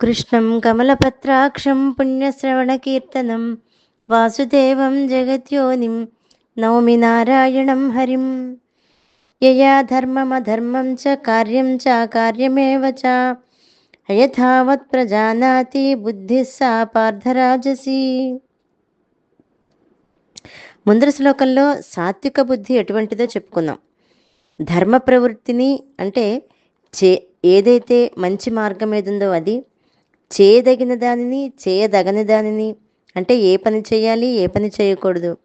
కృష్ణం కమలపత్రాక్షం పుణ్యశ్రవణకీర్తనం వాసుదేవం జగత్యోనిం నౌమి నారాయణం హరిం. యయా ధర్మమధర్మం చ కార్యం చ కార్యమేవ చ. అయథావత్ ప్రజానాతి బుద్ధి సా పార్థరాజసి. ముందర శ్లోకంలో సాత్విక బుద్ధి ఎటువంటిదో చెప్పుకున్నాం ధర్మ ప్రవృత్తిని అంటే చే ఏదైతే మంచి మార్గం ఏదుందో అది చేయదగిన దానిని చేయదగని దానిని అంటే ఏ పని చేయాలి ఏ పని చేయకూడదు.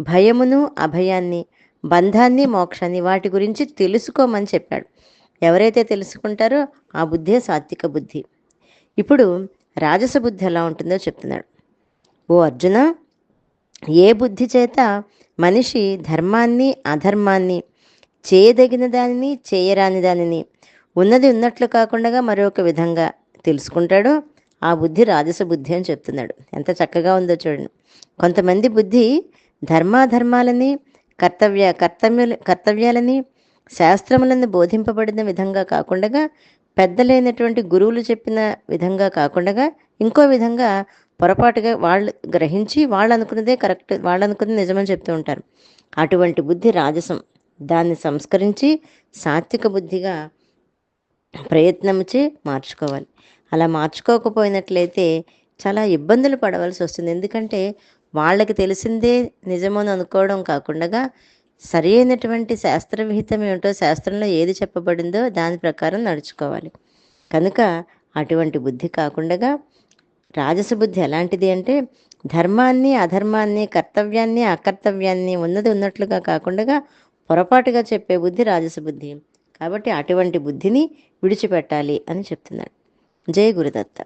భయమును అభయాన్ని బంధాన్ని మోక్షాన్ని వాటి గురించి తెలుసుకోమని చెప్పాడు. ఎవరైతే తెలుసుకుంటారో ఆ బుద్ధే సాత్విక బుద్ధి. ఇప్పుడు రాజస బుద్ధి ఎలా ఉంటుందో చెప్తున్నాడు. ఓ అర్జున ఏ బుద్ధి చేత మనిషి ధర్మాన్ని అధర్మాన్ని చేయదగిన దానిని చేయరాని దానిని ఉన్నది ఉన్నట్లు కాకుండా మరొక విధంగా తెలుసుకుంటాడో ఆ బుద్ధి రాజస బుద్ధి అని చెప్తున్నాడు. ఎంత చక్కగా ఉందో చూడండి. కొంతమంది బుద్ధి ధర్మాధర్మాలని కర్తవ్య కర్తవ్య కర్తవ్యాలని శాస్త్రములను బోధింపబడిన విధంగా కాకుండా పెద్దలైనటువంటి గురువులు చెప్పిన విధంగా కాకుండా ఇంకో విధంగా పొరపాటుగా వాళ్ళు గ్రహించి వాళ్ళు అనుకున్నదే కరెక్ట్ వాళ్ళు అనుకున్నది నిజమని చెప్తూ ఉంటారు. అటువంటి బుద్ధి రాజసం. దాన్ని సంస్కరించి సాత్విక బుద్ధిగా ప్రయత్నంచే మార్చుకోవాలి. అలా మార్చుకోకపోయినట్లయితే చాలా ఇబ్బందులు పడవలసి వస్తుంది. ఎందుకంటే వాళ్ళకి తెలిసిందే నిజమని అనుకోవడం కాకుండా సరి అయినటువంటి శాస్త్రవిహితం ఏమిటో శాస్త్రంలో ఏది చెప్పబడిందో దాని ప్రకారం నడుచుకోవాలి. కనుక అటువంటి బుద్ధి కాకుండా రాజస బుద్ధి ఎలాంటిది అంటే ధర్మాన్ని అధర్మాన్ని కర్తవ్యాన్ని అకర్తవ్యాన్ని ఉన్నది ఉన్నట్లుగా కాకుండా పొరపాటుగా చెప్పే బుద్ధి రాజస బుద్ధి. కాబట్టి అటువంటి బుద్ధిని విడిచిపెట్టాలి అని చెప్తున్నాడు. జయ గురుదత్త.